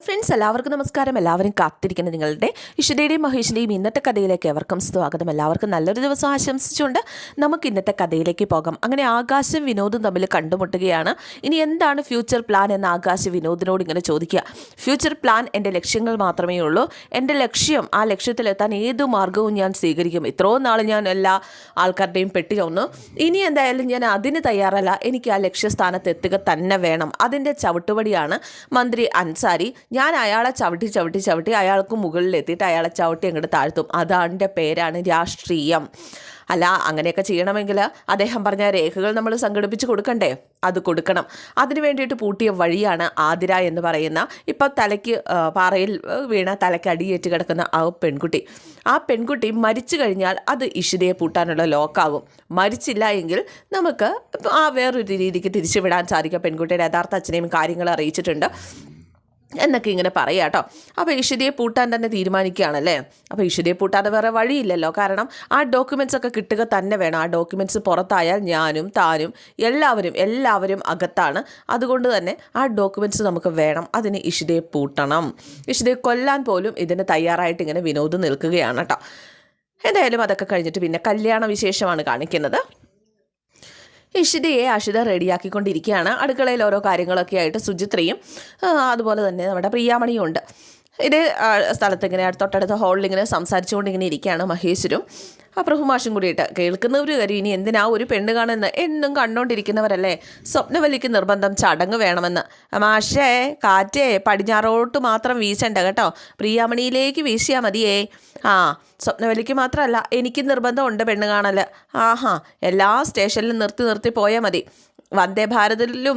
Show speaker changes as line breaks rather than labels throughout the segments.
Friends എല്ലാവർക്കും നമസ്കാരം. എല്ലാവരും കാത്തിരിക്കുന്ന നിങ്ങളുടെ ഇഷിതയുടെയും മഹേഷിന്റെയും ഇന്നത്തെ കഥയിലേക്ക് എവർക്കും സ്വാഗതം. എല്ലാവർക്കും നല്ലൊരു ദിവസം ആശംസിച്ചുകൊണ്ട് നമുക്ക് ഇന്നത്തെ കഥയിലേക്ക് പോകാം. അങ്ങനെ ആകാശം വിനോദും തമ്മിൽ കണ്ടുമുട്ടുകയാണ്. ഇനി എന്താണ് ഫ്യൂച്ചർ പ്ലാൻ എന്ന് ആകാശ വിനോദിനോട് ഇങ്ങനെ ചോദിക്കുക. ഫ്യൂച്ചർ പ്ലാൻ എന്റെ ലക്ഷ്യങ്ങൾ മാത്രമേ ഉള്ളൂ. എന്റെ ലക്ഷ്യം ആ ലക്ഷ്യത്തിലെത്താൻ ഏതു മാർഗവും ഞാൻ സ്വീകരിക്കും. ഇത്രയും നാൾ ഞാൻ എല്ലാ ആൾക്കാരുടെയും പെട്ടി ചോന്നു ഇനി എന്തായാലും ഞാൻ അതിന് തയ്യാറല്ല. എനിക്ക് ആ ലക്ഷ്യസ്ഥാനത്ത് എത്തുക തന്നെ വേണം. അതിന്റെ ചവിട്ടുപടിയാണ് മന്ത്രി അൻസാരി. ഞാൻ അയാളെ ചവിട്ടി ചവിട്ടി ചവിട്ടി അയാൾക്ക് മുകളിലെത്തിയിട്ട് അയാളെ ചവിട്ടി അങ്ങോട്ട് താഴ്ത്തും. അതാന്റെ പേരാണ് രാഷ്ട്രീയം. അല്ല അങ്ങനെയൊക്കെ ചെയ്യണമെങ്കിൽ അദ്ദേഹം പറഞ്ഞ രേഖകൾ നമ്മൾ സംഘടിപ്പിച്ച് കൊടുക്കണ്ടേ? അത് കൊടുക്കണം. അതിന് വേണ്ടിയിട്ട് പൂട്ടിയ വഴിയാണ് ആതിര എന്ന് പറയുന്ന ഇപ്പം തലയ്ക്ക് പാറയിൽ വീണ തലയ്ക്ക് അടിയേറ്റ് കിടക്കുന്ന ആ പെൺകുട്ടി. ആ പെൺകുട്ടി മരിച്ചു കഴിഞ്ഞാൽ അത് ഇഷിതയെ പൂട്ടാനുള്ള ലോക്കാകും മരിച്ചില്ല എങ്കിൽ നമുക്ക് ആ വേറൊരു രീതിക്ക് തിരിച്ചുവിടാൻ സാധിക്കും. പെൺകുട്ടിയുടെ യഥാർത്ഥ അച്ഛനെയും കാര്യങ്ങൾ അറിയിച്ചിട്ടുണ്ട്. എന്നൊക്കെ ഇങ്ങനെ പറയാം കേട്ടോ അപ്പോൾ ഈശ്വരിയെ പൂട്ടാൻ തന്നെ തീരുമാനിക്കുകയാണല്ലേ? അപ്പോൾ ഈശ്വരിയെ പൂട്ടാതെ വേറെ വഴിയില്ലല്ലോ. കാരണം ആ ഡോക്യുമെന്റ്സ് ഒക്കെ കിട്ടുക തന്നെ വേണം. ആ ഡോക്യുമെന്റ്സ് പുറത്തായാൽ ഞാനും താനും എല്ലാവരും എല്ലാവരും അകത്താണ്. അതുകൊണ്ട് തന്നെ ആ ഡോക്യുമെന്റ്സ് നമുക്ക് വേണം. അതിന് ഇഷിതയെ പൂട്ടണം. ഇഷിതയെ കൊല്ലാൻ പോലും ഇതിന് തയ്യാറായിട്ട് ഇങ്ങനെ വിനോദ് നിൽക്കുകയാണ് കേട്ടോ എന്തായാലും അതൊക്കെ കഴിഞ്ഞിട്ട് പിന്നെ കല്യാണ വിശേഷമാണ് കാണിക്കുന്നത്. ഇഷിതയെ അഷിത റെഡിയാക്കിക്കൊണ്ടിരിക്കുകയാണ്. അടുക്കളയിൽ ഓരോ കാര്യങ്ങളൊക്കെ ആയിട്ട് സുചിത്രയും ആ, അതുപോലെ തന്നെ നമ്മുടെ പ്രിയാമണിയും ഉണ്ട്. ഇതേ സ്ഥലത്ത് ഇങ്ങനെ തൊട്ടടുത്ത ഹാളിൽ ഇങ്ങനെ സംസാരിച്ചുകൊണ്ട് ഇങ്ങനെ ഇരിക്കുകയാണ് മഹേശ്വരും. ആ പ്രഭുമാഷും കൂടിയിട്ട് കേൾക്കുന്നവർ കാര്യം ഇനി എന്തിനാ ഒരു പെണ്ണ് കാണുന്ന? എന്നും കണ്ടുകൊണ്ടിരിക്കുന്നവരല്ലേ സ്വപ്നവലിക്ക് നിർബന്ധം ചടങ്ങ് വേണമെന്ന്. മാഷേ കാറ്റേ പടിഞ്ഞാറോട്ട് മാത്രം വീശണ്ട കേട്ടോ. പ്രിയാമണിയിലേക്ക് വീശിയാൽ മതിയേ. ആ സ്വപ്നവലിക്ക് മാത്രമല്ല എനിക്ക് നിർബന്ധമുണ്ട് പെണ്ണ് കാണൽ ആഹാ എല്ലാ സ്റ്റേഷനിലും നിർത്തി നിർത്തി പോയാൽ മതി. വന്ദേ ഭാരതിലും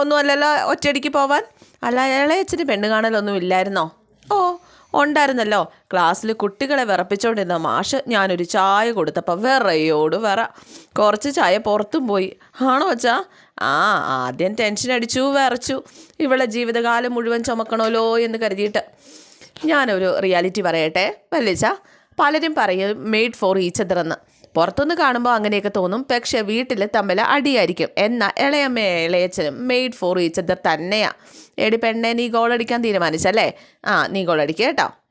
ഒന്നുമല്ലല്ലോ ഒറ്റയടിക്ക് പോവാൻ? അല്ല ഇളയച്ചന് പെണ്ണ് കാണലൊന്നും ഇല്ലായിരുന്നോ? ഓ ഉണ്ടായിരുന്നല്ലോ. ക്ലാസ്സിൽ കുട്ടികളെ വിറപ്പിച്ചോണ്ടിരുന്ന മാഷ് ഞാനൊരു ചായ കൊടുത്തപ്പോൾ വിറയോട് വിറ. കുറച്ച് ചായ പുറത്തും പോയി. ആണോ അച്ഛാ? ആ ആദ്യം ടെൻഷൻ അടിച്ചു വിറച്ചു. ഇവളെ ജീവിതകാലം മുഴുവൻ ചുമക്കണമല്ലോ എന്ന് കരുതിയിട്ട്. ഞാനൊരു റിയാലിറ്റി പറയട്ടെ വല്ലിച്ച പലരും പറയും മെയ്ഡ് ഫോർ ഈച്ച് അതർ എന്ന്. പുറത്തുനിന്ന് കാണുമ്പോൾ അങ്ങനെയൊക്കെ തോന്നും. പക്ഷെ വീട്ടിൽ തമ്മിൽ അടിയായിരിക്കും. എന്നാൽ ഇളയമ്മ ഇളയച്ചനും മെയ്ഡ് ഫോർ ഈച്ചർ തന്നെയാണ് തന്നെയാ. എടി പെണ്ണെ നീ ഗോളടിക്കാൻ തീരുമാനിച്ചല്ലേ? ആ നീ ഗോളടിക്കുക കേട്ടോ.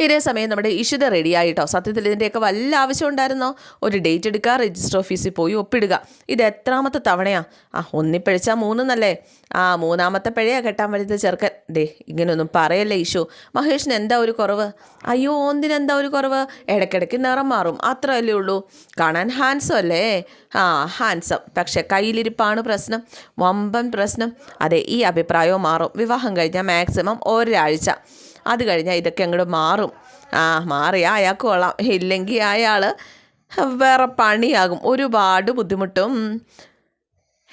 ഇതേ സമയം നമ്മുടെ ഇഷിത റെഡിയായിട്ടോ സത്യത്തിൽ ഇതിന്റെയൊക്കെ വല്ല ആവശ്യം ഉണ്ടായിരുന്നോ? ഒരു ഡേറ്റ് എടുക്കുക രജിസ്റ്റർ ഓഫീസിൽ പോയി ഒപ്പിടുക. ഇത് എത്രാമത്തെ തവണയാ? ആ ഒന്നിപ്പഴിച്ചാൽ മൂന്നെന്നല്ലേ? ആ മൂന്നാമത്തെ പഴയ കെട്ടാൻ വരുന്നത് ചെറുക്കൻ. ദേ ഇങ്ങനെയൊന്നും പറയല്ലേ ഇഷു. മഹേഷിന് എന്താ ഒരു കുറവ്? അയ്യോ ഒന്നിനെന്താ ഒരു കുറവ്? ഇടയ്ക്കിടയ്ക്ക് നിറം മാറും. അത്രയല്ലേ ഉള്ളൂ. കാണാൻ ഹാൻസം അല്ലേ? ആ ഹാൻസം പക്ഷേ കയ്യിലിരിപ്പാണ് പ്രശ്നം. വമ്പൻ പ്രശ്നം. അതെ ഈ അഭിപ്രായവും മാറും. വിവാഹം കഴിഞ്ഞാൽ മാക്സിമം ഒരാഴ്ച. അത് കഴിഞ്ഞാൽ ഇതൊക്കെ അങ്ങോട്ട് മാറും. ആ മാറിയാൽ അയാൾക്ക് കൊള്ളാം. ഇല്ലെങ്കിൽ അയാൾ വേറെ പണിയാകും. ഒരുപാട് ബുദ്ധിമുട്ടും.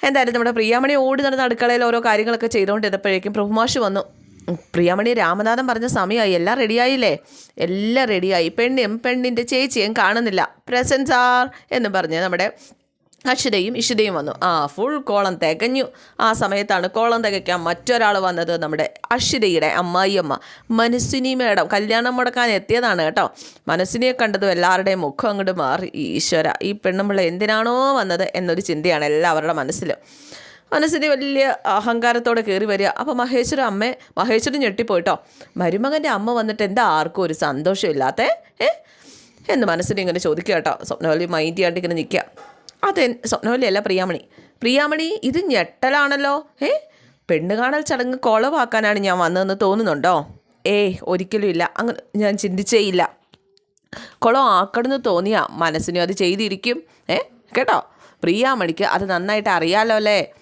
എന്തായാലും നമ്മുടെ പ്രിയാമണി ഓടി നടന്ന അടുക്കളയിൽ ഓരോ കാര്യങ്ങളൊക്കെ ചെയ്തുകൊണ്ടിരുന്നപ്പോഴേക്കും പ്രഭുമാഷ് വന്നു. പ്രിയാമണി രാമനാഥൻ പറഞ്ഞ സമയമായി എല്ലാം റെഡിയായില്ലേ? എല്ലാം റെഡിയായി. പെണ്ണും പെണ്ണിന്റെ ചേച്ചിയും കാണുന്നില്ല. പ്രസൻസ് ആർ എന്ന് പറഞ്ഞ് നമ്മുടെ അക്ഷിതയും ഇഷിതയും വന്നു. ആ ഫുൾ കോളം തികഞ്ഞു. ആ സമയത്താണ് കോളം തികയ്ക്കാൻ മറ്റൊരാൾ വന്നത് നമ്മുടെ അക്ഷിതയുടെ അമ്മായിയമ്മ. മനസ്സിനി മേഡം കല്യാണം മുടക്കാൻ എത്തിയതാണ് കേട്ടോ. മനസ്സിനെ കണ്ടതും എല്ലാവരുടെയും മുഖം അങ്ങോട്ട് മാറി. ഈശ്വര ഈ പെണ്ണുമ്പിള്ള എന്തിനാണോ വന്നത് എന്നൊരു ചിന്തയാണ് എല്ലാവരുടെ മനസ്സിൽ മനസ്സിന് വലിയ അഹങ്കാരത്തോടെ കയറി വരിക. അപ്പോൾ മഹേശ്വര അമ്മ മഹേശ്വരൻ ഞെട്ടിപ്പോയിട്ടോ. മരുമകന്റെ അമ്മ വന്നിട്ട് എന്താ ആർക്കും ഒരു സന്തോഷമില്ലാത്തേ? ഏ? എന്ന് മനസ്സിനെ ഇങ്ങനെ ചോദിക്കുക കേട്ടോ. സ്വപ്നവലി മൈൻഡ് ചെയ്യാണ്ട് ഇങ്ങനെ നിൽക്കുക. അതെ സ്വപ്നമല്ലേ അല്ല പ്രിയാമണി. പ്രിയാമണി ഇത് ഞെട്ടലാണല്ലോ. ഏ? പെണ്ണ് കാണൽ ചടങ്ങ് കുളവാക്കാനാണ് ഞാൻ വന്നതെന്ന് തോന്നുന്നുണ്ടോ? ഏയ് ഒരിക്കലും ഇല്ല. അങ്ങനെ ഞാൻ ചിന്തിച്ചേ ഇല്ല. കുളം ആക്കണമെന്ന് തോന്നിയാ മനസ്സിനും അത് ചെയ്തിരിക്കും. ഏ? കേട്ടോ? പ്രിയാമണിക്ക് അത് നന്നായിട്ട് അറിയാലോ അല്ലേ?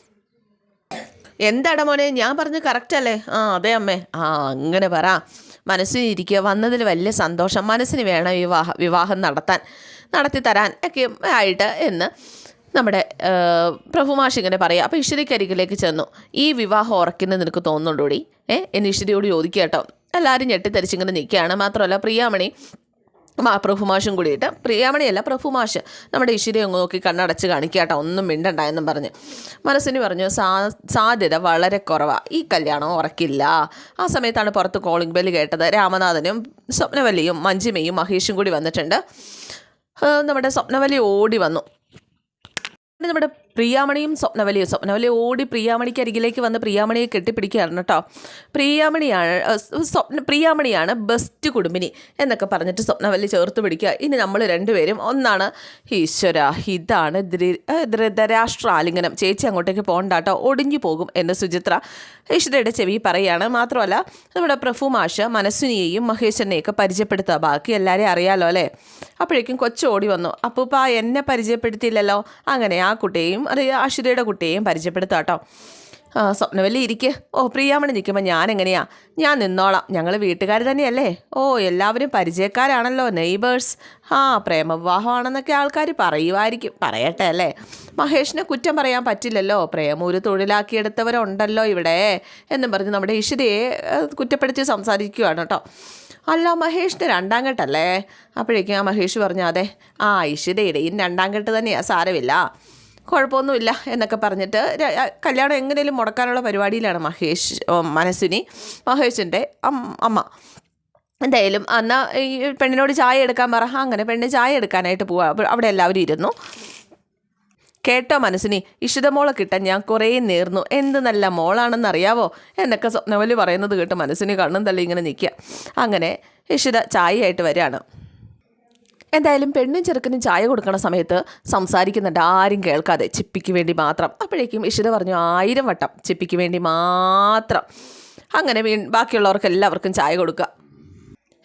എന്താടാ മോനെ ഞാൻ പറഞ്ഞ് കറക്റ്റ് അല്ലേ? ആ അതെ അമ്മേ. ആ അങ്ങനെ പറ. മനസ്സിനിരിക്കുക വന്നതിൽ വലിയ സന്തോഷം. മനസ്സിന് വേണം വിവാഹ വിവാഹം നടത്താൻ. നടത്തി തരാൻ ഒക്കെ ആയിട്ട് എന്ന് നമ്മുടെ പ്രഭുമാഷ് ഇങ്ങനെ പറയാം. അപ്പോൾ ഇഷിതയ്ക്കരികിലേക്ക് ചെന്നു. ഈ വിവാഹം ഉറക്കുന്നത് നിനക്ക് തോന്നുന്നുണ്ടോടി? ഏ എന്ന് ഇഷിതയോട് ചോദിക്കുക കേട്ടോ. എല്ലാവരും ഞെട്ടിത്തരിച്ചിങ്ങനെ നിൽക്കുകയാണ്. മാത്രമല്ല പ്രിയാമണി പ്രഭുമാഷും കൂടിയിട്ട്. പ്രിയാമണിയല്ല പ്രഭുമാഷ് നമ്മുടെ ഇഷിരെ അങ്ങ് നോക്കി കണ്ണടച്ച് കാണിക്കുക കേട്ടോ. ഒന്നും മിണ്ടണ്ട എന്നും പറഞ്ഞ്. മനസ്സിന് പറഞ്ഞു സാ സാധ്യത വളരെ കുറവാണ് ഈ കല്യാണം ഉറക്കില്ല. ആ സമയത്താണ് പുറത്ത് കോളിംഗ് ബെല്ല് കേട്ടത്. രാമനാഥനും സ്വപ്നവല്ലിയും മഞ്ജിമയും മഹേഷും കൂടി വന്നിട്ടുണ്ട്. നമ്മുടെ സ്വപ്നവലി ഓടി വന്നു. നമ്മുടെ പ്രിയാമണിയും സ്വപ്നവലിയും സ്വപ്നവലി ഓടി പ്രിയാമണിക്ക് അരികിലേക്ക് വന്ന് പ്രിയാമണിയെ കെട്ടിപ്പിടിക്കുകയാണ് കേട്ടോ. പ്രിയാമണിയാണ് സ്വപ്ന പ്രിയാമണിയാണ് ബെസ്റ്റ് കുടുംബിനി എന്നൊക്കെ പറഞ്ഞിട്ട് സ്വപ്നവലി ചേർത്ത് പിടിക്കുക. ഇനി നമ്മൾ രണ്ടുപേരും ഒന്നാണ്. ഈശ്വര ഇതാണ് ധൃതരാഷ്ട്ര ആലിംഗനം. ചേച്ചി അങ്ങോട്ടേക്ക് പോകണ്ട കേട്ടോ ഒടിഞ്ഞു പോകും എന്ന് സുചിത്ര ഈശ്വരയുടെ ചെവി പറയുകയാണ്. മാത്രമല്ല നമ്മുടെ പ്രഫു മാഷ് മനസ്വിനിയെയും മഹേശ്വരനെയൊക്കെ പരിചയപ്പെടുത്തുക. ബാക്കി എല്ലാവരെയും അറിയാലോ അല്ലേ? അപ്പോഴേക്കും കൊച്ചു ഓടി വന്നു. അപ്പൂപ്പ എന്നെ പരിചയപ്പെടുത്തിയില്ലല്ലോ. അങ്ങനെ ആ കുട്ടിയെയും അത് അശ്വതിയുടെ കുട്ടിയെയും പരിചയപ്പെടുത്താം കേട്ടോ. സ്വപ്നവല്ലി ഇരിക്ക്. ഓ പ്രിയാമണി നിൽക്കുമ്പോൾ ഞാൻ എങ്ങനെയാ? ഞാൻ നിന്നോളാം. ഞങ്ങൾ വീട്ടുകാർ തന്നെയല്ലേ? ഓ എല്ലാവരും പരിചയക്കാരാണല്ലോ നെയ്ബേഴ്സ്. ആ പ്രേമവിവാഹമാണെന്നൊക്കെ ആൾക്കാർ പറയുമായിരിക്കും പറയട്ടെ അല്ലേ? മഹേഷിനെ കുറ്റം പറയാൻ പറ്റില്ലല്ലോ. പ്രേമം ഒരു തൊഴിലാക്കിയെടുത്തവരുണ്ടല്ലോ ഇവിടെ. എന്നും പറഞ്ഞ് നമ്മുടെ ഇഷിതയെ കുറ്റപ്പെടുത്തി സംസാരിക്കുകയാണ് കേട്ടോ. അല്ല മഹേഷിന്റെ രണ്ടാം കെട്ടല്ലേ അപ്പോഴേക്കും ആ മഹേഷ് പറഞ്ഞു അതെ ആ ഇഷിതയുടെയും രണ്ടാം കെട്ട് തന്നെയാണ് സാരമില്ല. കുഴപ്പമൊന്നുമില്ല എന്നൊക്കെ പറഞ്ഞിട്ട് കല്യാണം എങ്ങനെയും മുടക്കാനുള്ള പരിപാടിയിലാണ് മഹേഷ് മനസ്സിനി മഹേഷിന്റെ അമ്മ. എന്തായാലും എന്നാൽ ഈ പെണ്ണിനോട് ചായ എടുക്കാൻ പറ അങ്ങനെ പെണ്ണ് ചായ എടുക്കാനായിട്ട് പോവാ അവിടെ എല്ലാവരും ഇരുന്നു. കേട്ടോ മനസ്സിനി ഇഷിതമോളെ കിട്ടാൻ ഞാൻ കുറേ നേർന്നു. എന്ത് നല്ല മോളാണെന്നറിയാവോ? എന്നൊക്കെ സ്വപ്നവലി പറയുന്നത് കേട്ട് മനസ്സിന് കണ്ണും തള്ളി ഇങ്ങനെ നിൽക്കുക. അങ്ങനെ ഇഷിത ചായയായിട്ട് വരികയാണ്. എന്തായാലും പെണ്ണും ചെറുക്കനും ചായ കൊടുക്കണ സമയത്ത് സംസാരിക്കുന്നുണ്ട്. ആരും കേൾക്കാതെ ചിപ്പിക്ക് വേണ്ടി മാത്രം. അപ്പോഴേക്കും ഇഷിത പറഞ്ഞു ആയിരം വട്ടം ചിപ്പിക്ക് വേണ്ടി മാത്രം. അങ്ങനെ ബാക്കിയുള്ളവർക്ക് എല്ലാവർക്കും ചായ കൊടുക്കുക.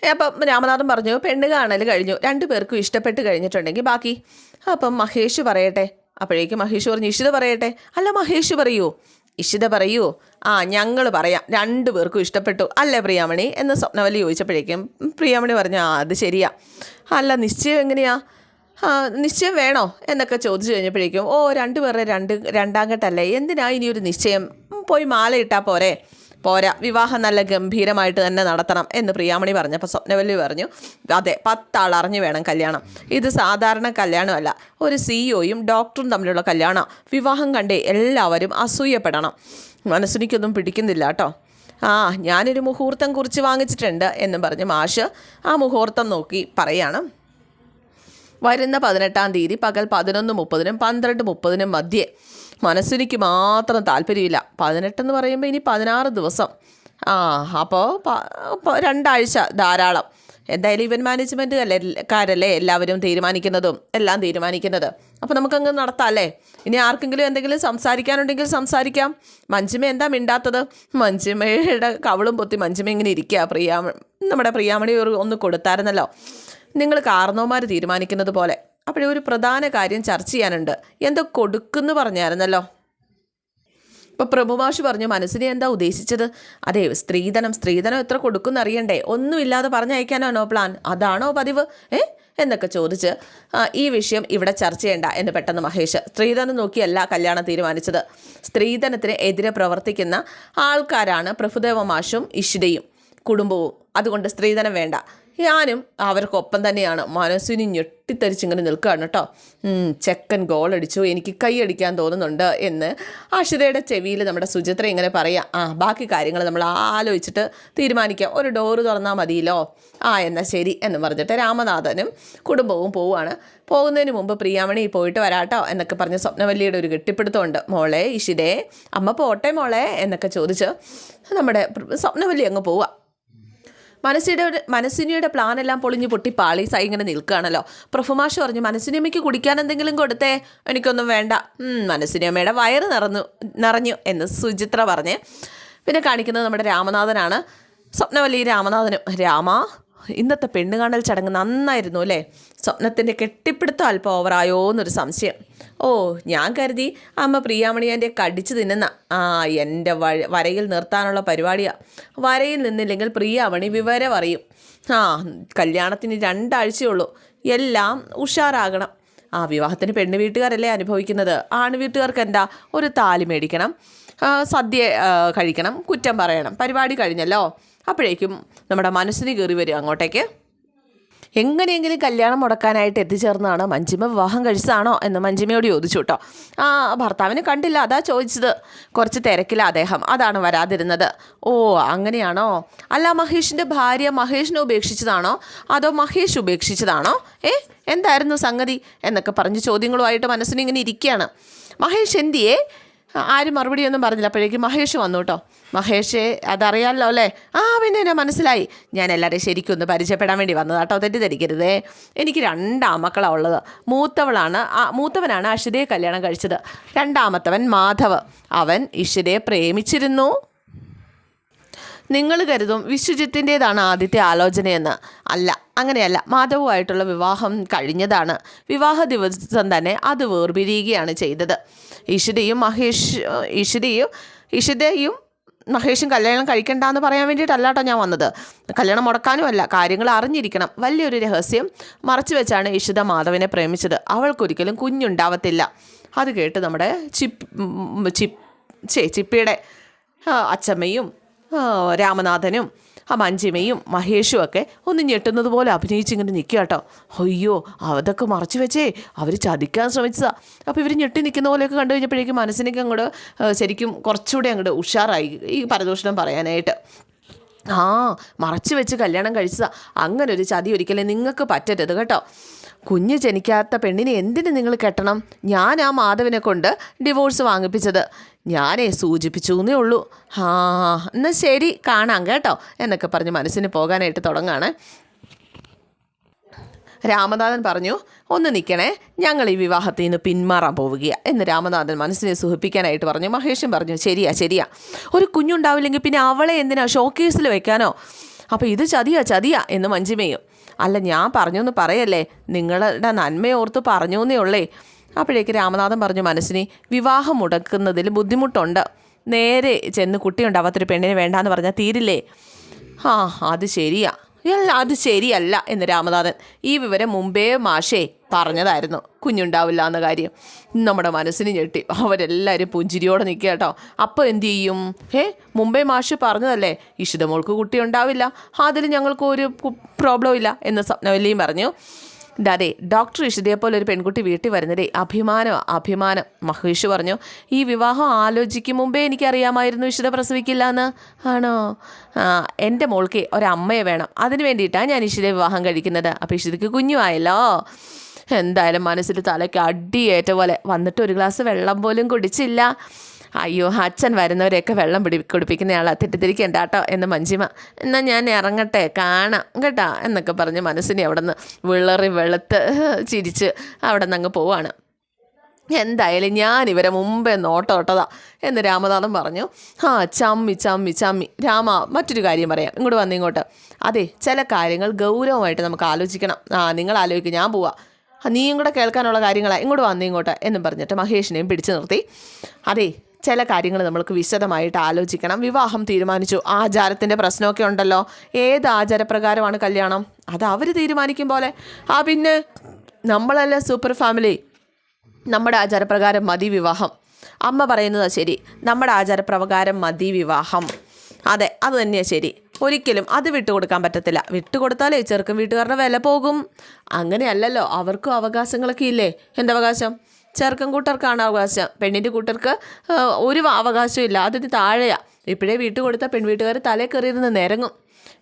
അപ്പം രാമനാഥൻ പറഞ്ഞു പെണ്ണ് കാണൽ കഴിഞ്ഞു. രണ്ടു പേർക്കും ഇഷ്ടപ്പെട്ട് കഴിഞ്ഞിട്ടുണ്ടെങ്കിൽ ബാക്കി. അപ്പം മഹേഷ് പറയട്ടെ അപ്പോഴേക്കും മഹേഷ് പറഞ്ഞു ഇഷിത പറയട്ടെ. അല്ല മഹേഷ് പറയൂ. ഇഷിത പറയൂ? ആ ഞങ്ങൾ പറയാം. രണ്ടു പേർക്കും ഇഷ്ടപ്പെട്ടു. അല്ലേ പ്രിയാമണി? എന്ന് സ്വപ്നവലി ചോദിച്ചപ്പോഴേക്കും പ്രിയാമണി പറഞ്ഞു ആ അത് ശരിയാ. അല്ല നിശ്ചയം എങ്ങനെയാ? നിശ്ചയം വേണോ? എന്നൊക്കെ ചോദിച്ചു കഴിഞ്ഞപ്പോഴേക്കും ഓ രണ്ടുപേരുടെ രണ്ട് രണ്ടാം ഘട്ടമല്ലേ എന്തിനാ ഇനിയൊരു നിശ്ചയം? പോയി മാല ഇട്ടാൽ പോരെ. പോരാ. വിവാഹം നല്ല ഗംഭീരമായിട്ട് തന്നെ നടത്തണം എന്ന് പ്രിയാമണി പറഞ്ഞപ്പോൾ സ്വപ്നവല്ലി പറഞ്ഞു അതെ പത്താൾ അറിഞ്ഞു വേണം കല്യാണം. ഇത് സാധാരണ കല്യാണമല്ല. ഒരു സിഇഒയും ഡോക്ടറും തമ്മിലുള്ള കല്യാണം. വിവാഹം കണ്ടേ എല്ലാവരും അസൂയപ്പെടണം. മനസ്സിനിക്കൊന്നും പിടിക്കുന്നില്ല കേട്ടോ. ആ ഞാനൊരു മുഹൂർത്തം കുറിച്ച് വാങ്ങിച്ചിട്ടുണ്ട് എന്ന് പറഞ്ഞ് മാഷ് ആ മുഹൂർത്തം നോക്കി പറയാണ്. വരുന്ന പതിനെട്ടാം തീയതി പകൽ പതിനൊന്ന് മുപ്പതിനും പന്ത്രണ്ട് മുപ്പതിനും മധ്യേ മനസ്സിനിക്ക് മാത്രം താല്പര്യമില്ല. പതിനെട്ടെന്ന് പറയുമ്പോൾ ഇനി പതിനാറ് ദിവസം. ആ അപ്പോൾ രണ്ടാഴ്ച ധാരാളം. എന്തായാലും ഇവന്റ് മാനേജ്മെന്റ് അല്ലേ കാരല്ലേ എല്ലാവരും തീരുമാനിക്കുന്നതും എല്ലാം തീരുമാനിക്കുന്നത്. അപ്പോൾ നമുക്കങ്ങ് നടത്താം അല്ലേ? ഇനി ആർക്കെങ്കിലും എന്തെങ്കിലും സംസാരിക്കാനുണ്ടെങ്കിൽ സംസാരിക്കാം. മഞ്ജിമ എന്താ മിണ്ടാത്തത്? മഞ്ജിമയുടെ കവളും പൊത്തി മഞ്ജിമ ഇങ്ങനെ ഇരിക്കുക പ്രിയാമ നമ്മുടെ പ്രിയാമണി ഒരു ഒന്ന് കൊടുത്തായിരുന്നല്ലോ. നിങ്ങൾ കാർന്നവന്മാർ തീരുമാനിക്കുന്നത് പോലെ. അപ്പോഴേ ഒരു പ്രധാന കാര്യം ചർച്ച ചെയ്യാനുണ്ട്. എന്തോ കൊടുക്കുന്നു പറഞ്ഞായിരുന്നല്ലോ? ഇപ്പോൾ പ്രഭുമാഷ് പറഞ്ഞു മനസ്സിനെ എന്താ ഉദ്ദേശിച്ചത്? അതെ സ്ത്രീധനം സ്ത്രീധനം എത്ര കൊടുക്കും അറിയണ്ടേ? ഒന്നുമില്ലാതെ പറഞ്ഞയക്കാനാണോ പ്ലാൻ അതാണോ പതിവ്? ഏ? എന്നൊക്കെ ചോദിച്ച് ഈ വിഷയം ഇവിടെ ചർച്ച ചെയ്യേണ്ട എന്ന് പെട്ടെന്ന് മഹേഷ് സ്ത്രീധനം നോക്കിയല്ല കല്യാണം തീരുമാനിച്ചത്. സ്ത്രീധനത്തിന് എതിരെ പ്രവർത്തിക്കുന്ന ആൾക്കാരാണ് പ്രഭുദേവമാഷും ഇഷിതയും കുടുംബവും. അതുകൊണ്ട് സ്ത്രീധനം വേണ്ട. ഞാനും അവർക്കൊപ്പം തന്നെയാണ്. മനസ്സിന് ഞെട്ടിത്തരിച്ചിങ്ങനെ നിൽക്കുകയാണ് കേട്ടോ. ചെക്കൻ ഗോൾ അടിച്ചു. എനിക്ക് കൈയടിക്കാൻ തോന്നുന്നുണ്ട് എന്ന് അഷിതയുടെ ചെവിയിൽ നമ്മുടെ സുചിത്ര ഇങ്ങനെ പറയാം. ആ ബാക്കി കാര്യങ്ങൾ നമ്മൾ ആലോചിച്ചിട്ട് തീരുമാനിക്കാം. ഒരു ഡോറ് തുറന്നാൽ മതിയല്ലോ. ആ എന്നാൽ ശരി എന്ന് പറഞ്ഞിട്ട് രാമനാഥനും കുടുംബവും പോവുകയാണ്. പോകുന്നതിന് മുമ്പ് പ്രിയാമണി പോയിട്ട് വരാട്ടോ എന്നൊക്കെ പറഞ്ഞ് സ്വപ്നവല്ലിയുടെ ഒരു കെട്ടിപ്പിടുത്തമുണ്ട്. മോളെ ഇഷിതേ അമ്മ പോട്ടെ മോളെ എന്നൊക്കെ ചോദിച്ച് നമ്മുടെ സ്വപ്നവല്ലി അങ്ങ് പോവുക. മനസ്സിയുടെ മനസ്സിനിയുടെ പ്ലാൻ എല്ലാം പൊളിഞ്ഞു പൊട്ടി പാളീസായി ഇങ്ങനെ നിൽക്കുകയാണല്ലോ. പ്രഫുമാഷ് പറഞ്ഞു മനസ്സിനിയമ്മയ്ക്ക് കുടിക്കാൻ എന്തെങ്കിലും കൊടുത്തേ? എനിക്കൊന്നും വേണ്ട. മനസ്സിനിയമ്മയുടെ വയറ് നിറഞ്ഞു നിറഞ്ഞു എന്ന് സുചിത്ര പറഞ്ഞ്. പിന്നെ കാണിക്കുന്നത് നമ്മുടെ രാമനാഥനാണ്. സ്വപ്നവല്ലി രാമനാഥനും രാമ ഇന്നത്തെ പെണ്ണ് കാണൽ ചടങ്ങ് നന്നായിരുന്നു അല്ലേ? സ്വപ്നത്തിന്റെ കെട്ടിപ്പിടുത്തം അല്പം ഓവറായോ എന്നൊരു സംശയം. ഓ ഞാൻ കരുതി അമ്മ പ്രിയാമണിയാന്റെ കടിച്ചു തിന്നുന്ന ആ എന്റെ വരയിൽ നിർത്താനുള്ള പരിപാടിയാണ് വരയിൽ നിന്നില്ലെങ്കിൽ പ്രിയാമണി വിവരം അറിയും. ആ കല്യാണത്തിന് രണ്ടാഴ്ചയുള്ളൂ എല്ലാം ഉഷാറാകണം. ആ വിവാഹത്തിന് പെണ്ണ് വീട്ടുകാരല്ലേ അനുഭവിക്കുന്നത്? ആണ് വീട്ടുകാർക്ക് എന്താ? ഒരു താലി മേടിക്കണം. സദ്യ കഴിക്കണം. കുറ്റം പറയണം. പരിപാടി കഴിഞ്ഞല്ലോ. അപ്പോഴേക്കും നമ്മുടെ മനസ്സിന് കയറി വരും അങ്ങോട്ടേക്ക്. എങ്ങനെയെങ്കിലും കല്യാണം മുടക്കാനായിട്ട് എത്തിച്ചേർന്നതാണ് മഞ്ജിമ വിവാഹം കഴിച്ചതാണോ? എന്ന് മഞ്ജിമയോട് ചോദിച്ചു കേട്ടോ. ആ ഭർത്താവിനെ കണ്ടില്ല. അതാ ചോദിച്ചത്. കുറച്ച് തിരക്കില്ല അദ്ദേഹം. അതാണ് വരാതിരുന്നത്. ഓ അങ്ങനെയാണോ? അല്ല മഹേഷിന്റെ ഭാര്യ മഹേഷിനെ ഉപേക്ഷിച്ചതാണോ? അതോ മഹേഷ് ഉപേക്ഷിച്ചതാണോ? ഏ എന്തായിരുന്നു സംഗതി? എന്നൊക്കെ പറഞ്ഞ് ചോദ്യങ്ങളുമായിട്ട് മനസ്സിനിങ്ങനെ ഇരിക്കുകയാണ്. മഹേഷ് എന്തിയേ? ആരും മറുപടിയൊന്നും പറഞ്ഞില്ല. അപ്പോഴേക്കും മഹേഷ് വന്നു കേട്ടോ. മഹേഷ് അതറിയാമല്ലോ അല്ലേ? ആ പിന്നെ എന്നെ മനസ്സിലായി. ഞാൻ എല്ലാവരെയും ശരിക്കും ഒന്ന് പരിചയപ്പെടാൻ വേണ്ടി വന്നത് കേട്ടോ. തെറ്റിദ്ധരിക്കരുതേ. എനിക്ക് രണ്ടാമക്കളാണ് ഉള്ളത്. മൂത്തവളാണ് മൂത്തവനാണ് അശ്വതിയെ കല്യാണം കഴിച്ചത്. രണ്ടാമത്തവൻ മാധവ്. അവൻ ഇശ്വരയെ പ്രേമിച്ചിരുന്നു. നിങ്ങൾ കരുതും വിശ്വജിത്തിന്റേതാണ് ആദ്യത്തെ ആലോചനയെന്ന്. അല്ല അങ്ങനെയല്ല. മാധവുമായിട്ടുള്ള വിവാഹം കഴിഞ്ഞതാണ്. വിവാഹ ദിവസം തന്നെ അത് വേർപിരിയുകയാണ് ചെയ്തത്. ഇഷിതയും മഹേഷ് ഇഷിതയും ഇഷിതയും മഹേഷും കല്യാണം കഴിക്കണ്ട എന്ന് പറയാൻ വേണ്ടിയിട്ടല്ല കേട്ടോ ഞാൻ വന്നത്. കല്യാണം മുടക്കാനും അല്ല കാര്യങ്ങൾ അറിഞ്ഞിരിക്കണം. വലിയൊരു രഹസ്യം മറച്ചു വെച്ചാണ് ഇഷിത മാധവനെ പ്രേമിച്ചത്. അവൾക്കൊരിക്കലും കുഞ്ഞുണ്ടാവത്തില്ല. അത് കേട്ട് നമ്മുടെ ചിപ്പ് ചിപ്പ് ചേ ചിപ്പിയുടെ അച്ചമ്മയും രാമനാഥനും ആ മഞ്ജിമയും മഹേഷും ഒക്കെ ഒന്ന് ഞെട്ടുന്നത് പോലെ അഭിനയിച്ചിങ്ങനെ നിൽക്കുക കേട്ടോ. അയ്യോ അതൊക്കെ മറച്ചു വെച്ചേ. അവർ ചതിക്കാൻ ശ്രമിച്ചതാ. അപ്പോൾ ഇവർ ഞെട്ടി നിൽക്കുന്ന പോലെയൊക്കെ കണ്ടു കഴിഞ്ഞപ്പോഴേക്കും മനസ്സിനൊക്കെ അങ്ങോട്ട് ശരിക്കും കുറച്ചുകൂടെ അങ്ങോട്ട് ഉഷാറായി. ഈ പരദൂഷണം പറയാനായിട്ട്. ആ മറച്ചു വെച്ച് കല്യാണം കഴിച്ചതാ. അങ്ങനെ ഒരു ചതി ഒരിക്കലും നിങ്ങൾക്ക് പറ്റരുത് കേട്ടോ. കുഞ്ഞ് ജനിക്കാത്ത പെണ്ണിനെ എന്തിന് നിങ്ങൾ കെട്ടണം? ഞാൻ ആ മാധവനെ കൊണ്ട് ഡിവോഴ്സ് വാങ്ങിപ്പിച്ചത്. ഞാനേ സൂചിപ്പിച്ചു എന്നേ ഉള്ളൂ. ആ എന്നാൽ ശരി കാണാം കേട്ടോ എന്നൊക്കെ പറഞ്ഞ് മനസ്സിന് പോകാനായിട്ട് തുടങ്ങാണ്. രാമനാഥൻ പറഞ്ഞു ഒന്ന് നിൽക്കണേ ഞങ്ങൾ ഈ വിവാഹത്തിൽ നിന്ന് പിന്മാറാൻ പോവുകയാണ് എന്ന് രാമനാഥൻ മനസ്സിനെ സുഖിപ്പിക്കാനായിട്ട് പറഞ്ഞു. മഹേഷും പറഞ്ഞു ശരിയാ ശരിയാ. ഒരു കുഞ്ഞുണ്ടാവില്ലെങ്കിൽ പിന്നെ അവളെ എന്തിനാ ഷോക്കേസിൽ വെക്കാനോ? അപ്പോൾ ഇത് ചതിയാ ചതിയാ എന്ന് മഞ്ജിമയും അല്ല ഞാൻ പറഞ്ഞു എന്ന് പറയല്ലേ? നിങ്ങളുടെ നന്മയോർത്ത് പറഞ്ഞു എന്നേ ഉള്ളേ. അപ്പോഴേക്ക് രാമനാഥൻ പറഞ്ഞു മനസ്സിനെ വിവാഹം മുടക്കുന്നതിൽ ബുദ്ധിമുട്ടുണ്ട്. നേരെ ചെന്ന് കുട്ടിയുണ്ടാവാത്തൊരു പെണ്ണിനെ വേണ്ടാന്ന് പറഞ്ഞാൽ തീരില്ലേ? ആ അത് ശരിയാ. അല്ല അത് ശരിയല്ല എന്ന് രാമനാഥൻ ഈ വിവരം മുമ്പേ മാഷേ പറഞ്ഞതായിരുന്നു. കുഞ്ഞുണ്ടാവില്ല എന്ന കാര്യം. നമ്മുടെ മനസ്സിന് ഞെട്ടി. അവരെല്ലാവരും പുഞ്ചിരിയോടെ നിൽക്കുക കേട്ടോ. അപ്പോൾ എന്തു ചെയ്യും? ഹേ മുമ്പേ മാഷ് പറഞ്ഞതല്ലേ? ഇഷിതമോൾക്ക് കുട്ടി ഉണ്ടാവില്ല അതിൽ ഞങ്ങൾക്ക് ഒരു പ്രോബ്ലം ഇല്ല എന്ന് സ്വപ്നവല്ലിയും പറഞ്ഞു. അതെ ഡോക്ടർ ഇഷിതയെ പോലെ ഒരു പെൺകുട്ടി വീട്ടിൽ വരുന്നതേ അഭിമാനം അഭിമാനം. മഹേഷ് പറഞ്ഞു ഈ വിവാഹം ആലോചിക്കും മുമ്പേ എനിക്കറിയാമായിരുന്നു ഇഷിത പ്രസവിക്കില്ല എന്ന് ആണോ എന്റെ മോൾക്ക് ഒരമ്മയെ വേണം. അതിന് വേണ്ടിയിട്ടാണ് ഞാൻ ഇഷിതയെ വിവാഹം കഴിക്കുന്നത്. അപ്പോൾ ഇഷിതയ്ക്ക് കുഞ്ഞുമായല്ലോ. എന്തായാലും മനസ്സിൽ തലയ്ക്ക് അടിയേറ്റ പോലെ. വന്നിട്ട് ഒരു ഗ്ലാസ് വെള്ളം പോലും കുടിച്ചില്ല. അയ്യോ അച്ഛൻ വരുന്നവരെയൊക്കെ വെള്ളം പിടി കുടിപ്പിക്കുന്നയാളാ തെറ്റിദ്ധരിക്കേണ്ട കേട്ടോ എന്ന് മഞ്ജിമ. എന്നാൽ ഞാൻ ഇറങ്ങട്ടെ കാണാം കേട്ടാ എന്നൊക്കെ പറഞ്ഞ് മനസ്സിനെ അവിടെ നിന്ന് വിളറി വെളുത്ത് ചിരിച്ച് അവിടെ നിന്ന് അങ്ങ് പോവാണ്. എന്തായാലും ഞാൻ ഇവരെ മുമ്പേ നോട്ടോട്ടതാ എന്ന് രാമനാഥൻ പറഞ്ഞു. ആ ചമ്മി ചമ്മി ചമ്മി. രാമ മറ്റൊരു കാര്യം പറയാം. ഇങ്ങോട്ട് വന്ന് ഇങ്ങോട്ട്. അതെ ചില കാര്യങ്ങൾ ഗൗരവമായിട്ട് നമുക്ക് ആലോചിക്കണം. ആ നിങ്ങൾ ആലോചിക്കും ഞാൻ പോവാ. നീയും കൂടെ കേൾക്കാനുള്ള കാര്യങ്ങളാണ് ഇങ്ങോട്ട് വന്ന് ഇങ്ങോട്ട് എന്നും പറഞ്ഞിട്ട് മഹേഷിനെയും പിടിച്ചു നിർത്തി. അതെ ചില കാര്യങ്ങൾ നമ്മൾക്ക് വിശദമായിട്ട് ആലോചിക്കണം. വിവാഹം തീരുമാനിച്ചു. ആചാരത്തിന്റെ പ്രശ്നമൊക്കെ ഉണ്ടല്ലോ. ഏത് ആചാരപ്രകാരമാണ് കല്യാണം? അത് അവർ തീരുമാനിക്കും പോലെ. ആ പിന്നെ നമ്മളല്ല സൂപ്പർ ഫാമിലി നമ്മുടെ ആചാരപ്രകാരം മതി വിവാഹം. അമ്മ പറയുന്നതാ ശരി. നമ്മുടെ ആചാരപ്രകാരം മതി വിവാഹം. അതെ അത് തന്നെയാണ് ശരി. ഒരിക്കലും അത് വിട്ടുകൊടുക്കാൻ പറ്റത്തില്ല. വിട്ടുകൊടുത്താലേ ചെറുക്കും വീട്ടുകാരുടെ വില പോകും. അങ്ങനെയല്ലല്ലോ. അവർക്കും അവകാശങ്ങളൊക്കെ ഇല്ലേ? എന്തവകാശം ചെറുക്കൻ കൂട്ടർക്കാണ് അവകാശം. പെണ്ണിന്റെ കൂട്ടർക്ക് ഒരു അവകാശവും ഇല്ല. അതിന് താഴെയാണ് ഇപ്പോഴേ വീട്ടിൽ കൊടുത്ത പെൺവീട്ടുകാർ തലേ കയറിയിരുന്ന് നിരങ്ങും.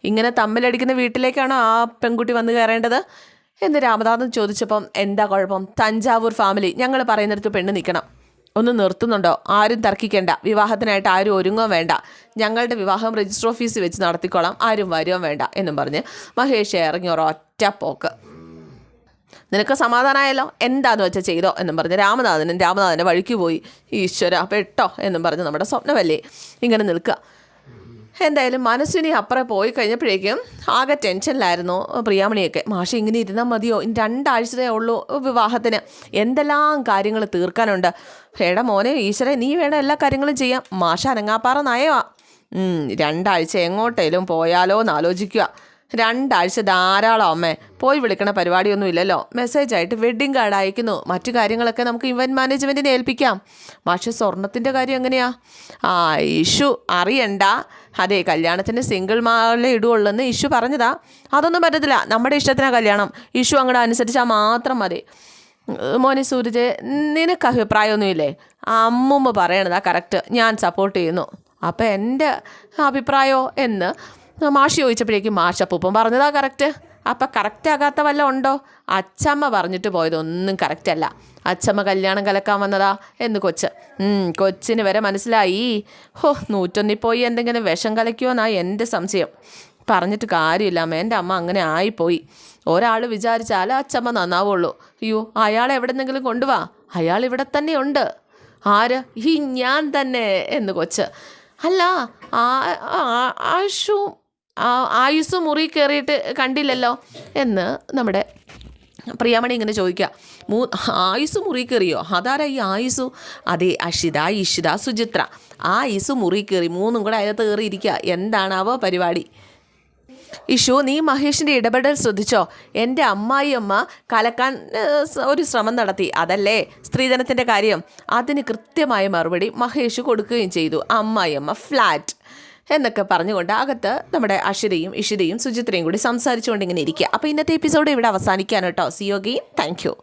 ഇങ്ങനെ തമ്മിലടിക്കുന്ന വീട്ടിലേക്കാണോ ആ പെൺകുട്ടി വന്ന് കയറേണ്ടത്? എന്ന് രാമനാഥൻ ചോദിച്ചപ്പം എന്താ കുഴപ്പം? തഞ്ചാവൂർ ഫാമിലി. ഞങ്ങൾ പറയുന്നിടത്ത് പെണ്ണ് നിൽക്കണം ഒന്ന് നിർത്തുന്നുണ്ടോ? ആരും തർക്കിക്കേണ്ട. വിവാഹത്തിനായിട്ട് ആരും ഒരുങ്ങോ വേണ്ട. ഞങ്ങളുടെ വിവാഹം രജിസ്റ്റർ ഓഫീസിൽ വെച്ച് നടത്തിക്കോളാം. ആരും വരുമോ വേണ്ട. എന്നും പറഞ്ഞ് മഹേഷ് ഇറങ്ങി ഒരൊറ്റ പോക്ക്. നിനക്ക് സമാധാനമായല്ലോ എന്താന്ന് വെച്ചാൽ ചെയ്തോ? എന്നും പറഞ്ഞ് രാമനാഥനും രാമനാഥന്റെ വഴിക്ക് പോയി. ഈശ്വര പെട്ടോ? എന്നും പറഞ്ഞ് നമ്മുടെ സ്വപ്നമല്ലേ ഇങ്ങനെ നിൽക്കുക. എന്തായാലും മനസ്സിനി അപ്പുറം പോയി കഴിഞ്ഞപ്പോഴേക്കും ആകെ ടെൻഷനിലായിരുന്നു പ്രിയാമണിയൊക്കെ. മാഷ ഇങ്ങനെ ഇരുന്നാൽ മതിയോ? ഇനി രണ്ടാഴ്ചതേ ഉള്ളൂ വിവാഹത്തിന്. എന്തെല്ലാം കാര്യങ്ങൾ തീർക്കാനുണ്ട്? എടാ മോനെ ഈശ്വര നീ വേണം എല്ലാ കാര്യങ്ങളും ചെയ്യാം. മാഷ അനങ്ങാപ്പാറ നയവാ. രണ്ടാഴ്ച എങ്ങോട്ടേലും പോയാലോ എന്ന് ആലോചിക്കുക. രണ്ടാഴ്ച ധാരാളം അമ്മേ. പോയി വിളിക്കണ പരിപാടിയൊന്നും ഇല്ലല്ലോ. മെസ്സേജ് ആയിട്ട് വെഡ്ഡിങ് കാർഡ് അയക്കുന്നു. മറ്റു കാര്യങ്ങളൊക്കെ നമുക്ക് ഇവന്റ് മാനേജ്മെന്റിനെ ഏൽപ്പിക്കാം. പക്ഷേ സ്വർണത്തിന്റെ കാര്യം എങ്ങനെയാ? ആ ഇഷു അറിയണ്ട. അതെ കല്യാണത്തിന് സിംഗിൾ മാളെ ഇടുള്ളൂ എന്ന് ഇഷു പറഞ്ഞതാ. അതൊന്നും പറ്റത്തില്ല. നമ്മുടെ ഇഷ്ടത്തിനാ കല്യാണം. ഇഷു അങ്ങോട്ട് അനുസരിച്ചാൽ മാത്രം മതി. മോനെ സൂരജ് നിനക്ക് അഭിപ്രായമൊന്നുമില്ലേ? അമ്മുമ്മ പറയണതാ കറക്റ്റ് ഞാൻ സപ്പോർട്ട് ചെയ്യുന്നു. അപ്പം എന്റെ അഭിപ്രായമോ എന്ന് മാഷി ചോദിച്ചപ്പോഴേക്കും മാഷ് അപ്പൂപ്പം പറഞ്ഞതാ കറക്റ്റ് അപ്പം കറക്റ്റ് ആകാത്ത വല്ല ഉണ്ടോ? അച്ചമ്മ പറഞ്ഞിട്ട് പോയതൊന്നും കറക്റ്റ് അല്ല. അച്ഛമ്മ കല്യാണം കലക്കാൻ വന്നതാ എന്ന് കൊച്ച്. കൊച്ചിന് വരെ മനസ്സിലായി. ഹോ നൂറ്റൊന്നിൽ പോയി എന്തെങ്കിലും വിഷം കലയ്ക്കുമെന്നാ എന്റെ സംശയം. പറഞ്ഞിട്ട് കാര്യമില്ല അമ്മ. എന്റെ അമ്മ അങ്ങനെ ആയിപ്പോയി. ഒരാൾ വിചാരിച്ചാൽ അച്ചമ്മ നന്നാവുള്ളൂ. അയ്യോ അയാളെ എവിടെന്നെങ്കിലും കൊണ്ടുവാ? അയാൾ ഇവിടെ തന്നെയുണ്ട് ആര്? ഈ ഞാൻ തന്നെ എന്ന് കൊച്ച്. അല്ല ആ- ആഷു ആയുസ് മുറി കയറിയിട്ട് കണ്ടില്ലല്ലോ എന്ന് നമ്മുടെ പ്രിയാമണി ഇങ്ങനെ ചോദിക്കുക. മൂ ആയുസ് മുറി കയറിയോ അതാരാ ഈ ആയുസ്? അതെ അഷിത ഇഷിത സുചിത്ര. ആയുസ് മുറി കയറി മൂന്നും കൂടെ അതിനകത്ത് കയറിയിരിക്കുക എന്താണാവോ പരിപാടി? ഇഷു നീ മഹേഷിന്റെ ഇടപെടൽ ശ്രദ്ധിച്ചോ? എന്റെ അമ്മായിയമ്മ കലക്കാൻ ഒരു ശ്രമം നടത്തി. അതല്ലേ സ്ത്രീധനത്തിന്റെ കാര്യം? അതിന് കൃത്യമായ മറുപടി മഹേഷ് കൊടുക്കുകയും ചെയ്തു. അമ്മായിയമ്മ ഫ്ലാറ്റ്. എന്നൊക്കെ പറഞ്ഞുകൊണ്ട് അകത്ത് നമ്മുടെ അഷിതയും ഇഷിതയും സുചിത്രയും കൂടി സംസാരിച്ചുകൊണ്ട് ഇങ്ങനെ ഇരിക്കുക. അപ്പോൾ ഇന്നത്തെ എപ്പിസോഡ് ഇവിടെ അവസാനിക്കാണ് കേട്ടോ. സിയോഗി താങ്ക് യു